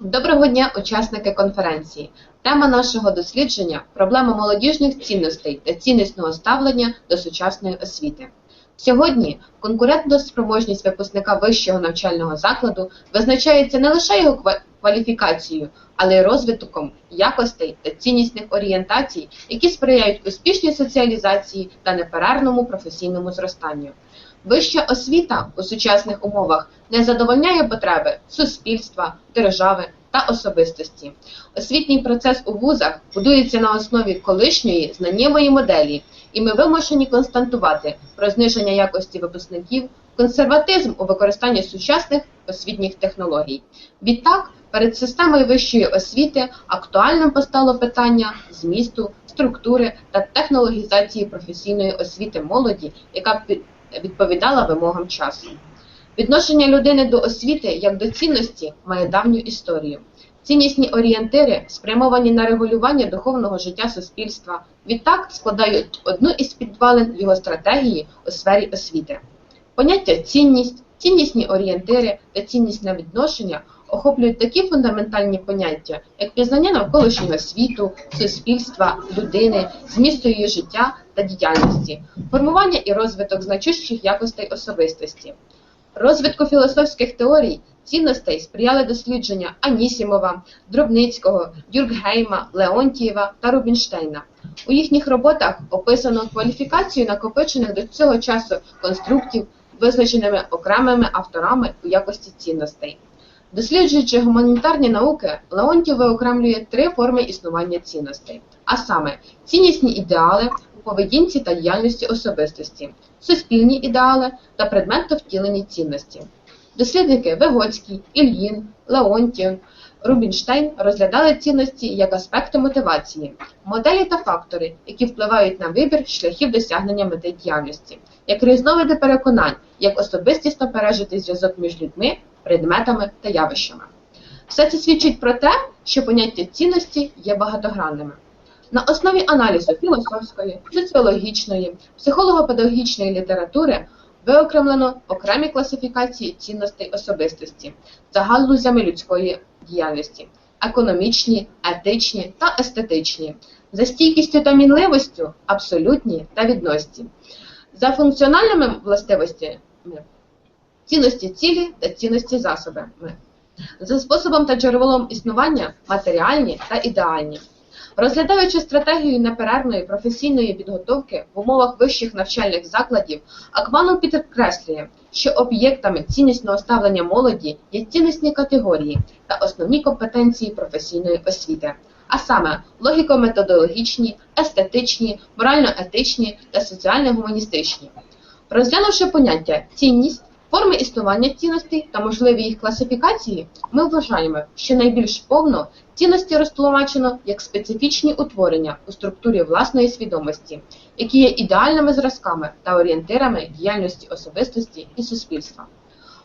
Доброго дня, учасники конференції. Тема нашого дослідження проблема молодіжних цінностей та ціннісного ставлення до сучасної освіти. Сьогодні конкурентна спроможність випускника вищого навчального закладу визначається не лише його кваліфікацією, але й розвитком якостей та ціннісних орієнтацій, які сприяють успішній соціалізації та неперервному професійному зростанню. Вища освіта у сучасних умовах не задовольняє потреби суспільства, держави та особистості. Освітній процес у вузах будується на основі колишньої знаннєвої моделі, і ми вимушені констатувати про зниження якості випускників, консерватизм у використанні сучасних освітніх технологій. Відтак, перед системою вищої освіти актуальним постало питання змісту, структури та технологізації професійної освіти молоді, яка відповідала вимогам часу. Відношення людини до освіти як до цінності має давню історію. Ціннісні орієнтири, спрямовані на регулювання духовного життя суспільства, відтак складають одну із підвалин його стратегії у сфері освіти. Поняття цінність, ціннісні орієнтири та ціннісне відношення охоплюють такі фундаментальні поняття, як пізнання навколишнього світу, суспільства, людини, змісту її життя та діяльності, формування і розвиток значущих якостей особистості. Розвитку філософських теорій цінностей сприяли дослідження Анісімова, Дробницького, Дюркгейма, Леонтієва та Рубінштейна. У їхніх роботах описано кваліфікацію накопичених до цього часу конструктів, визначеними окремими авторами у якості цінностей. Досліджуючи гуманітарні науки, Леонтів виокремлює три форми існування цінностей, а саме ціннісні ідеали поведінці та діяльності особистості, суспільні ідеали та предметно-втілені цінності. Дослідники Вигоцький, Ільїн, Леонтів, Рубінштейн розглядали цінності як аспекти мотивації, моделі та фактори, які впливають на вибір шляхів досягнення мети діяльності, як різновиди переконань, як особистісно пережитий зв'язок між людьми, предметами та явищами. Все це свідчить про те, що поняття цінності є багатогранними. На основі аналізу філософської, соціологічної, психолого-педагогічної літератури виокремлено окремі класифікації цінностей особистості за галузями людської діяльності економічні, етичні та естетичні, за стійкістю та мінливістю абсолютні та відносні, за функціональними властивостями цінності цілі та цінності засобами, за способом та джерелом існування матеріальні та ідеальні. Розглядаючи стратегію неперервної професійної підготовки в умовах вищих навчальних закладів, Акманов підкреслює, що об'єктами ціннісного ставлення молоді є ціннісні категорії та основні компетенції професійної освіти, а саме логіко-методологічні, естетичні, морально-етичні та соціально-гуманістичні. Розглянувши поняття цінність, Форми існування цінностей та можливі їх класифікації ми вважаємо, що найбільш повно цінності розтлумачено як специфічні утворення у структурі власної свідомості, які є ідеальними зразками та орієнтирами діяльності особистості і суспільства.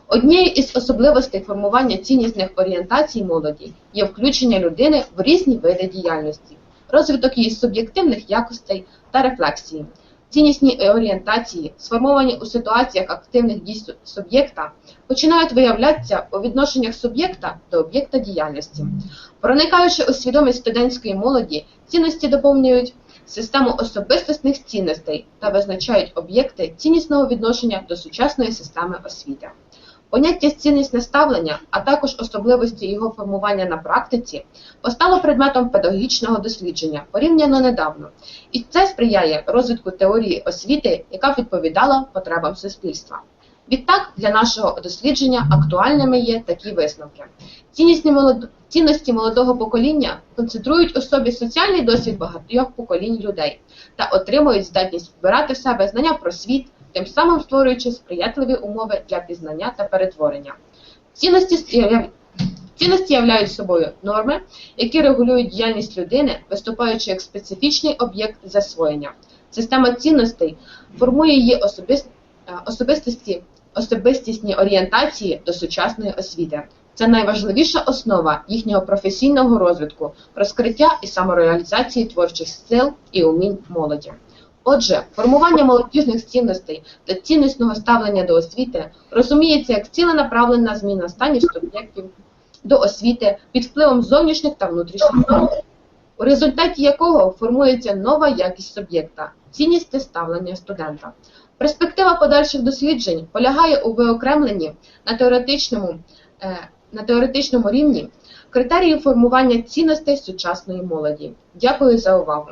Однією із особливостей формування ціннісних орієнтацій молоді є включення людини в різні види діяльності, розвиток її суб'єктивних якостей та рефлексії. Ціннісні орієнтації, сформовані у ситуаціях активних дій суб'єкта, починають виявлятися у відношеннях суб'єкта до об'єкта діяльності. Проникаючи у свідомість студентської молоді, цінності доповнюють систему особистісних цінностей та визначають об'єкти ціннісного відношення до сучасної системи освіти. Поняття ціннісне ставлення, а також особливості його формування на практиці, постало предметом педагогічного дослідження порівняно недавно, і це сприяє розвитку теорії освіти, яка відповідала потребам суспільства. Відтак, для нашого дослідження актуальними є такі висновки. Ціннісні. Цінності молодого покоління концентрують у собі соціальний досвід багатьох поколінь людей та отримують здатність вбирати в себе знання про світ тим самим створюючи сприятливі умови для пізнання та перетворення. Цінності Цінності являють собою норми, які регулюють діяльність людини, виступаючи як специфічний об'єкт засвоєння. Система цінностей формує її особист... Е, особистості, особистісні орієнтації до сучасної освіти. Це найважливіша основа їхнього професійного розвитку, розкриття і самореалізації творчих сил і умінь молоді. Отже, формування молодіжних цінностей та цінностного ставлення до освіти розуміється як ціленаправлена зміна станів суб'єктів до освіти під впливом зовнішніх та внутрішніх факторів, у результаті якого формується нова якість суб'єкта, цінність ставлення студента. Перспектива подальших досліджень полягає у виокремленні на теоретичному, е, на теоретичному рівні критеріїв формування цінностей сучасної молоді. Дякую за увагу.